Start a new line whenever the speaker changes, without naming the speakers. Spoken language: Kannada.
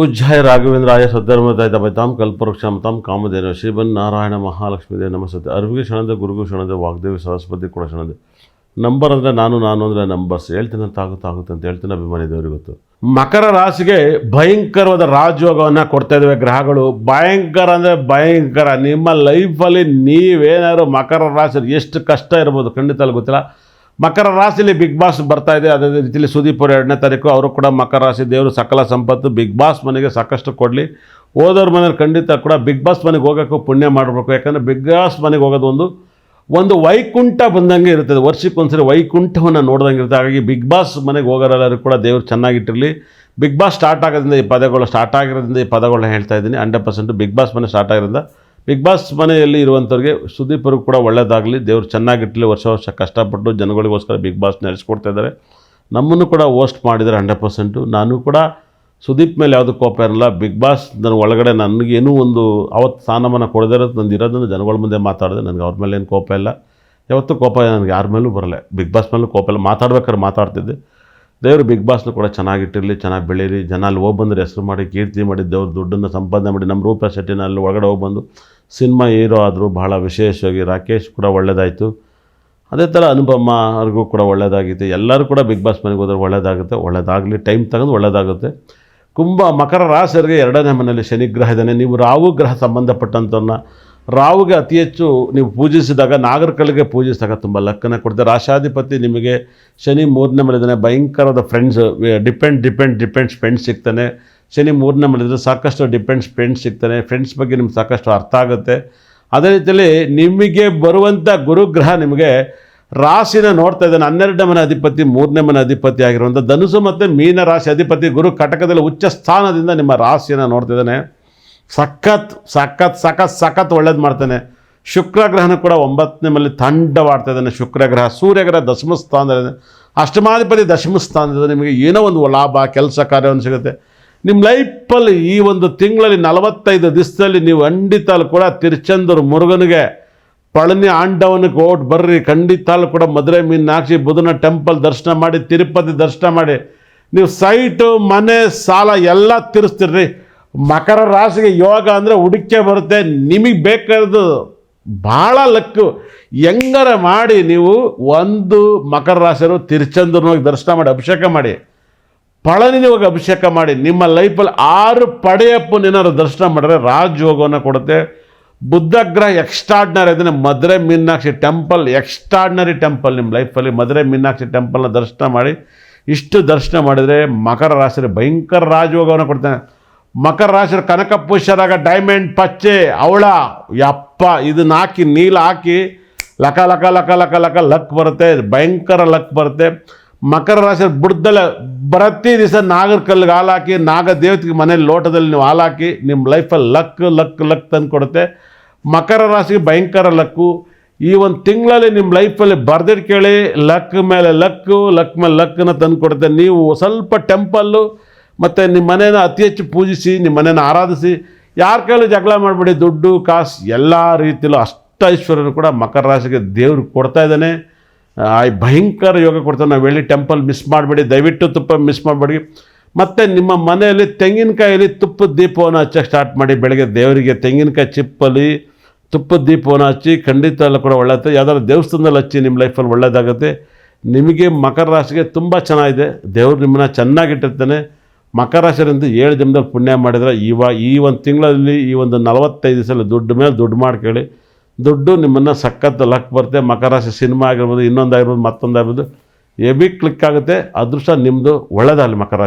ಪೂಜ್ಯಾಯ ರಾಘವೇಂದ್ರಾಯ ಸದ್ಧರ್ಮದಾಯ ಬೈತಾಂ ಕಲ್ಪವೃಕ್ಷಾಂ ತಾಮ್ ಕಾಮಧೇನ ಶ್ರೀಬನ್ ನಾರಾಯಣ ಮಹಾಲಕ್ಷ್ಮೀ ದೇವ ನಮಸ್ತೆ. ಅರ್ವಿಗೆ ಕ್ಷಣದ ಗುರುಗೂ ಕ್ಷಣದ ವಾಗ್ದೇವಿ, ಸರಸ್ವತಿ ಕೂಡ ಕ್ಷಣದ ನಂಬರ್ ಅಂದರೆ ನಾನು ನಾನು ಅಂದರೆ ನಂಬರ್ಸ್. ಹೇಳ್ತೀನಿ ಅಂತ ಆಗುತ್ತೆ ಅಂತ ಹೇಳ್ತೀನಿ ಅಭಿಮಾನಿ ದೇವರಿಗೆ ಗೊತ್ತು ಮಕರ ರಾಶಿಗೆ ಭಯಂಕರವಾದ ರಾಜಯೋಗವನ್ನು ಕೊಡ್ತಾ ಇದ್ದಾವೆ ಗ್ರಹಗಳು. ಭಯಂಕರ ಅಂದರೆ ಭಯಂಕರ. ನಿಮ್ಮ ಲೈಫಲ್ಲಿ ನೀವೇನಾದ್ರು ಮಕರ ರಾಶಿ ಎಷ್ಟು ಕಷ್ಟ ಇರ್ಬೋದು ಖಂಡಿತ ಗೊತ್ತಿಲ್ಲ. ಮಕರ ರಾಶಿಯಲ್ಲಿ ಬಿಗ್ ಬಾಸ್ ಬರ್ತಾ ಇದೆ. ಅದೇ ರೀತಿಯಲ್ಲಿ ಸುದೀಪ್ ಅವರು ಎರಡನೇ ತಾರೀಕು, ಅವರು ಕೂಡ ಮಕರ ರಾಶಿ ದೇವರು, ಸಕಲ ಸಂಪತ್ತು ಬಿಗ್ ಬಾಸ್ ಮನೆಗೆ ಸಾಕಷ್ಟು ಕೊಡಲಿ. ಹೋದವ್ರ ಮನೇಲಿ ಖಂಡಿತ ಕೂಡ ಬಿಗ್ ಬಾಸ್ ಮನೆಗೆ ಹೋಗೋಕ್ಕೂ ಪುಣ್ಯ ಮಾಡಬೇಕು. ಯಾಕಂದರೆ ಬಿಗ್ ಬಾಸ್ ಮನೆಗೆ ಹೋಗೋದು ಒಂದು ಒಂದು ವೈಕುಂಠ ಬಂದಂಗೆ ಇರ್ತದೆ. ವರ್ಷಕ್ಕೊಂದ್ಸರಿ ವೈಕುಂಠವನ್ನು ನೋಡ್ದಂಗೆ ಇರುತ್ತೆ ಹಾಗಾಗಿ ಬಿಗ್ ಬಾಸ್ ಮನೆಗೆ ಹೋಗೋರೆಲ್ಲರೂ ಕೂಡ ದೇವರು ಚೆನ್ನಾಗಿಟ್ಟಿರಲಿ. ಬಿಗ್ ಬಾಸ್ ಸ್ಟಾರ್ಟ್ ಆಗೋದ್ರಿಂದ ಈ ಪದಗಳು ಸ್ಟಾರ್ಟ್ ಆಗಿರೋದ್ರಿಂದ ಈ ಪದಗಳನ್ನ ಹೇಳ್ತಾ ಇದ್ದೀನಿ. ಹಂಡ್ರೆಡ್ ಪರ್ಸೆಂಟ್ ಬಿಗ್ ಬಾಸ್ ಮನೆ ಸ್ಟಾರ್ಟ್ ಆಗಿರೋದ್ರಿಂದ ಬಿಗ್ ಬಾಸ್ ಮನೆಯಲ್ಲಿ ಇರುವಂಥವ್ರಿಗೆ ಸುದೀಪರು ಕೂಡ ಒಳ್ಳೆಯದಾಗಲಿ ದೇವ್ರು ಚೆನ್ನಾಗಿಟ್ಟಲಿ ವರ್ಷ ವರ್ಷ ಕಷ್ಟಪಟ್ಟು ಜನಗಳಿಗೋಸ್ಕರ ಬಿಗ್ ಬಾಸ್ ನಡೆಸ್ಕೊಡ್ತಾ ಇದ್ದಾರೆ. ನಮ್ಮನ್ನು ಕೂಡ ಹೋಸ್ಟ್ ಮಾಡಿದ್ದಾರೆ ಹಂಡ್ರೆಡ್ ಪರ್ಸೆಂಟು. ನಾನು ಕೂಡ ಸುದೀಪ್ ಮೇಲೆ ಯಾವುದು ಕೋಪ ಇರಲ್ಲ. ಬಿಗ್ ಬಾಸ್ ನನ್ನ ಒಳಗಡೆ ನನಗೇನೂ ಒಂದು ಅವತ್ತು ಸ್ಥಾನಮಾನ ಕೊಡದೇ ಇರೋದು ನಂದು ಇರೋದನ್ನು ಜನಗಳ ಮುಂದೆ ಮಾತಾಡಿದೆ ನನಗೆ ಅವ್ರ ಮೇಲೆ ಏನು ಕೋಪ ಇಲ್ಲ. ಯಾವತ್ತೂ ಕೋಪ ನನಗೆ ಯಾರ ಮೇಲೂ ಬರಲ್ಲ. ಬಿಗ್ ಬಾಸ್ ಮೇಲೂ ಕೋಪ ಇಲ್ಲ. ಮಾತಾಡ್ಬೇಕಾದ್ರೆ ಮಾತಾಡ್ತಿದ್ದೆ. ದೇವರು ಬಿಗ್ ಬಾಸ್ನು ಕೂಡ ಚೆನ್ನಾಗಿಟ್ಟಿರಲಿ, ಚೆನ್ನಾಗಿ ಬೆಳೀಲಿ. ಜನ ಅಲ್ಲಿ ಹೋಗಿ ಬಂದರೆ ಹೆಸರು ಮಾಡಿ, ಕೀರ್ತಿ ಮಾಡಿ, ದೇವ್ರ ದುಡ್ಡನ್ನು ಸಂಪಾದನೆ ಮಾಡಿ ನಮ್ಮ ರೂಪ ಶೆಟ್ಟಿನ ಅಲ್ಲಿ ಒಳಗಡೆ ಹೋಗಿ ಬಂದು ಸಿನಿಮಾ ಹೀರೋ ಆದರೂ ಬಹಳ ವಿಶೇಷವಾಗಿ ರಾಕೇಶ್ ಕೂಡ ಒಳ್ಳೆಯದಾಯಿತು ಅದೇ ಥರ ಅನುಪಮ ಅವ್ರಿಗೂ ಕೂಡ ಒಳ್ಳೆಯದಾಗಿದೆ ಎಲ್ಲರೂ ಕೂಡ ಬಿಗ್ ಬಾಸ್ ಮನೆಗೆ ಹೋದ್ರೆ ಒಳ್ಳೆಯದಾಗುತ್ತೆ ಒಳ್ಳೆಯದಾಗಲಿ ಟೈಮ್ ತಗೊಂಡು ಒಳ್ಳೆಯದಾಗುತ್ತೆ ಕುಂಭ ಮಕರ ರಾಶಿಯರಿಗೆ ಎರಡನೇ ಮನೆಯಲ್ಲಿ ಶನಿಗ್ರಹ ಇದ್ದಾನೆ. ನೀವು ರಾಹು ಗ್ರಹ ಸಂಬಂಧಪಟ್ಟಂಥವ್ರನ್ನ ರಾಹುಗೆ ಅತಿ ಹೆಚ್ಚು ನೀವು ಪೂಜಿಸಿದಾಗ ನಾಗರಕಲ್ಲಿಗೆ ಪೂಜಿಸಿದಾಗ ತುಂಬ ಲಕ್ಕನ್ನು ಕೊಡ್ತಾರೆ. ರಾಶಾಧಿಪತಿ ನಿಮಗೆ ಶನಿ ಮೂರನೇ ಮನೆಯಿದ್ದಾನೆ ಭಯಂಕರದ friends depend depend depends friends ಸಿಗ್ತಾನೆ. ಶನಿ ಮೂರನೇ ಮನೆಯಿದ್ರೆ ಸಾಕಷ್ಟು ಡಿಪೆಂಡ್ಸ್ ಫ್ರೆಂಡ್ಸ್ ಸಿಗ್ತಾನೆ. ಫ್ರೆಂಡ್ಸ್ ಬಗ್ಗೆ ನಿಮ್ಗೆ ಸಾಕಷ್ಟು ಅರ್ಥ ಆಗುತ್ತೆ. ಅದೇ ರೀತಿಯಲ್ಲಿ ನಿಮಗೆ ಬರುವಂಥ ಗುರುಗ್ರಹ ನಿಮಗೆ ರಾಶಿನ ನೋಡ್ತಾ ಇದ್ದಾನೆ. ಹನ್ನೆರಡನೇ ಮನೆ ಅಧಿಪತಿ, ಮೂರನೇ ಮನೆ ಅಧಿಪತಿ ಆಗಿರುವಂಥ ಧನುಸು ಮತ್ತು ಮೀನ ರಾಶಿ ಅಧಿಪತಿ ಗುರು ಕಟಕದಲ್ಲಿ ಉಚ್ಚ ಸ್ಥಾನದಿಂದ ನಿಮ್ಮ ರಾಶಿಯನ್ನು ನೋಡ್ತಾ ಇದ್ದಾನೆ. ಸಖತ್ ಸಖತ್ ಸಖತ್ ಸಖತ್ ಒಳ್ಳೇದು ಮಾಡ್ತಾನೆ. ಶುಕ್ರ ಗ್ರಹನ ಕೂಡ ಒಂಬತ್ತನೇ ಮೇಲೆ ತಂಡವಾಡ್ತಾ ಇದ್ದಾನೆ ಶುಕ್ರ ಗ್ರಹ ಸೂರ್ಯಗ್ರಹ ದಶಮ ಸ್ಥಾನದಲ್ಲಿದೆ. ಅಷ್ಟಮಾಧಿಪತಿ ದಶಮ ಸ್ಥಾನದಿಂದ ನಿಮಗೆ ಏನೋ ಒಂದು ಲಾಭ, ಕೆಲಸ, ಕಾರ್ಯವನ್ನು ಸಿಗುತ್ತೆ. ನಿಮ್ಮ ಲೈಫಲ್ಲಿ ಈ ಒಂದು ತಿಂಗಳಲ್ಲಿ ನಲವತ್ತೈದು ದಿವಸದಲ್ಲಿ ನೀವು ಖಂಡಿತಲ್ಲೂ ಕೂಡ ತಿರುಚಂದೂರು ಮುರುಗನಿಗೆ, ಪಳನಿ ಆಂಡವನಿಗೆ ಓಟ್ ಬರ್ರಿ. ಖಂಡಿತಲ್ಲೂ ಕೂಡ ಮದುರೆ ಮೀನಾಕ್ಷಿ ಬುಧನ ಟೆಂಪಲ್ ದರ್ಶನ ಮಾಡಿ, ತಿರುಪತಿ ದರ್ಶನ ಮಾಡಿ, ನೀವು ಸೈಟು, ಮನೆ, ಸಾಲ ಎಲ್ಲ ತೀರಿಸ್ತೀರ್ರಿ. ಮಕರ ರಾಶಿಗೆ ಯೋಗ ಅಂದರೆ ಹುಡುಕೆ ಬರುತ್ತೆ. ನಿಮಗೆ ಬೇಕಾದ್ದು ಭಾಳ ಲಕ್ಕು. ಹೆಂಗಾರ ಮಾಡಿ ನೀವು ಒಂದು ಮಕರ ರಾಶಿಯರು ತಿರುಚಂದ್ರನ ಹೋಗಿ ದರ್ಶನ ಮಾಡಿ, ಅಭಿಷೇಕ ಮಾಡಿ. ಪಳನಿನ ಹೋಗಿ ಅಭಿಷೇಕ ಮಾಡಿ. ನಿಮ್ಮ ಲೈಫಲ್ಲಿ ಆರು ಪಡೆಯಪ್ಪನೇನಾದ್ರು ದರ್ಶನ ಮಾಡಿದ್ರೆ ರಾಜಯೋಗವನ್ನು ಕೊಡುತ್ತೆ. ಬುದ್ಧಗ್ರಹ ಎಕ್ಸ್ಟ್ರಾಡ್ನರಿ ಅದನ್ನು Madurai Meenakshi temple extraordinary temple ನಿಮ್ಮ ಲೈಫಲ್ಲಿ ಮಧುರೆ ಮೀನಾಕ್ಷಿ ಟೆಂಪಲ್ನ ದರ್ಶನ ಮಾಡಿ. ಇಷ್ಟು ದರ್ಶನ ಮಾಡಿದರೆ ಮಕರ ರಾಶಿಯಲ್ಲಿ ಭಯಂಕರ ರಾಜಯೋಗವನ್ನು ಕೊಡ್ತಾನೆ. ಮಕರ ರಾಶಿ ಕನಕ ಪುಷ್ಯರಾಗ ಡೈಮಂಡ್ ಪಚ್ಚೆ, ಅವಳ. ಯಪ್ಪ, ಇದನ್ನ ಹಾಕಿ, ನೀಲ್ ಹಾಕಿ, ಲಕ ಲಕ ಲಕ ಲಕ ಲಕ, ಲಕ್ ಬರುತ್ತೆ. ಭಯಂಕರ ಲಕ್ ಬರುತ್ತೆ. ಮಕರ ರಾಶಿ ಬುಡ್ದಲ್ಲ ಪ್ರತಿ ದಿವಸ ನಾಗರ ಕಲ್ಲಿಗೆ ಹಾಲು ನಾಗ ದೇವತೆಗೆ ಮನೇಲಿ ಲೋಟದಲ್ಲಿ ನೀವು ಹಾಲು ಹಾಕಿ ನಿಮ್ಮ ಲೈಫಲ್ಲಿ ಲಕ್ ಲಕ್ ಲಕ್ ತಂದು ಕೊಡುತ್ತೆ. ಮಕರ ರಾಶಿಗೆ ಭಯಂಕರ ಲಕ್ಕು. ಈ ಒಂದು ತಿಂಗಳಲ್ಲಿ ನಿಮ್ಮ ಲೈಫಲ್ಲಿ ಬರ್ದಿಟ್ಟು ಕೇಳಿ, ಲಕ್ ಮೇಲೆ ಲಕ್ಕು, ಲಕ್ ಮೇಲೆ ಲಕ್ಕನ್ನು ತಂದು ಕೊಡುತ್ತೆ. ನೀವು ಸ್ವಲ್ಪ ಟೆಂಪಲ್ಲು ಮತ್ತು ನಿಮ್ಮ ಮನೇನ ಅತಿ ಹೆಚ್ಚು ಪೂಜಿಸಿ ನಿಮ್ಮ ಮನೇನ ಆರಾಧಿಸಿ, ಯಾರ ಕೈಲಿ ಜಗಳ ಮಾಡಬೇಡಿ, ದುಡ್ಡು, ಕಾಸು, ಎಲ್ಲ ರೀತಿಯಲ್ಲೂ ಅಷ್ಟ ಕೂಡ ಮಕರ ರಾಶಿಗೆ ದೇವರು ಕೊಡ್ತಾ ಇದ್ದಾನೆ. ಆ ಭಯಂಕರ ಯೋಗ ಕೊಡ್ತಾನೆ. ನಾವು ಹೇಳಿ ಟೆಂಪಲ್ ಮಿಸ್ ಮಾಡಬೇಡಿ, ದಯವಿಟ್ಟು ತುಪ್ಪ ಮಿಸ್ ಮಾಡಬೇಡಿ. ಮತ್ತು ನಿಮ್ಮ ಮನೆಯಲ್ಲಿ ತೆಂಗಿನಕಾಯಲ್ಲಿ ತುಪ್ಪದ ದೀಪವನ್ನು ಹಚ್ಚಕ್ಕೆ ಸ್ಟಾರ್ಟ್ ಮಾಡಿ, ಬೆಳಗ್ಗೆ ದೇವರಿಗೆ ತೆಂಗಿನಕಾಯಿ ಚಿಪ್ಪಲ್ಲಿ ತುಪ್ಪದ ದೀಪವನ್ನು ಹಚ್ಚಿ, ಖಂಡಿತ ಎಲ್ಲ ಕೂಡ ಒಳ್ಳೆಯುತ್ತೆ ಯಾವ್ದಾದ್ರು ದೇವಸ್ಥಾನದಲ್ಲಿ ಹಚ್ಚಿ ನಿಮ್ಮ ಲೈಫಲ್ಲಿ ಒಳ್ಳೆಯದಾಗುತ್ತೆ ನಿಮಗೆ ಮಕರ ರಾಶಿಗೆ ತುಂಬ ಚೆನ್ನಾಗಿದೆ. ದೇವರು ನಿಮ್ಮನ್ನು ಚೆನ್ನಾಗಿಟ್ಟಿರ್ತಾನೆ ಮಕರ ಏಳು ದಿನದಲ್ಲಿ ಪುಣ್ಯ ಮಾಡಿದ್ರೆ ಇವಾಗ ಈ ಒಂದು ತಿಂಗಳಲ್ಲಿ ಈ ಒಂದು ನಲವತ್ತೈದು ದಿವಸದಲ್ಲಿ ದುಡ್ಡು ಮೇಲೆ ದುಡ್ಡು ಮಾಡ್ಕೊಳ್ಳಿ. ದುಡ್ಡು ನಿಮ್ಮನ್ನು ಸಖತ್ತು ಲಕ್ ಬರುತ್ತೆ. ಮಕರ ರಾಶಿ ಸಿನಿಮಾ ಆಗಿರ್ಬೋದು ಇನ್ನೊಂದು ಆಗಿರ್ಬೋದು ಮತ್ತೊಂದು ಆಗಿರ್ಬೋದು ಎಬಿ ಕ್ಲಿಕ್ ಆಗುತ್ತೆ. ಅದೃಷ್ಟ ನಿಮ್ಮದು ಒಳ್ಳೆಯದಾಗಲಿ ಮಕರ